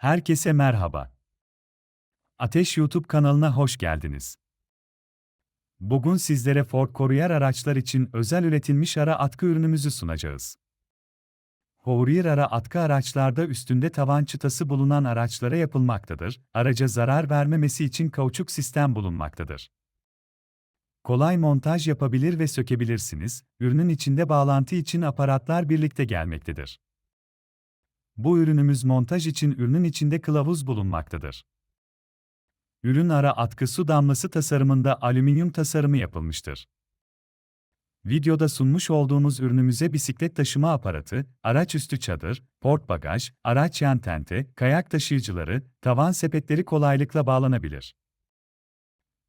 Herkese merhaba. Ateş YouTube kanalına hoş geldiniz. Bugün sizlere Ford Courier araçlar için özel üretilmiş ara atkı ürünümüzü sunacağız. Courier ara atkı araçlarda üstünde tavan çıtası bulunan araçlara yapılmaktadır. Araca zarar vermemesi için kauçuk sistem bulunmaktadır. Kolay montaj yapabilir ve sökebilirsiniz. Ürünün içinde bağlantı için aparatlar birlikte gelmektedir. Bu ürünümüz montaj için ürünün içinde kılavuz bulunmaktadır. Ürün ara atkı su damlası tasarımında alüminyum tasarımı yapılmıştır. Videoda sunmuş olduğumuz ürünümüze bisiklet taşıma aparatı, araç üstü çadır, port bagaj, araç yan tente, kayak taşıyıcıları, tavan sepetleri kolaylıkla bağlanabilir.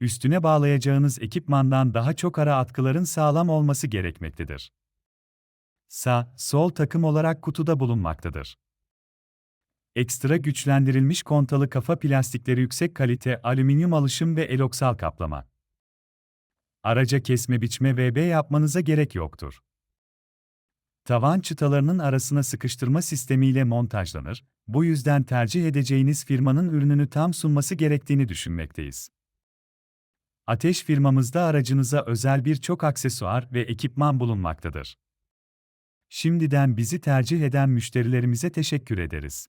Üstüne bağlayacağınız ekipmandan daha çok ara atkıların sağlam olması gerekmektedir. Sağ, sol takım olarak kutuda bulunmaktadır. Ekstra güçlendirilmiş kontalı kafa plastikleri yüksek kalite alüminyum alışım ve eloksal kaplama. Araca kesme biçme VB yapmanıza gerek yoktur. Tavan çıtalarının arasına sıkıştırma sistemiyle montajlanır, bu yüzden tercih edeceğiniz firmanın ürününü tam sunması gerektiğini düşünmekteyiz. Ateş firmamızda aracınıza özel birçok aksesuar ve ekipman bulunmaktadır. Şimdiden bizi tercih eden müşterilerimize teşekkür ederiz.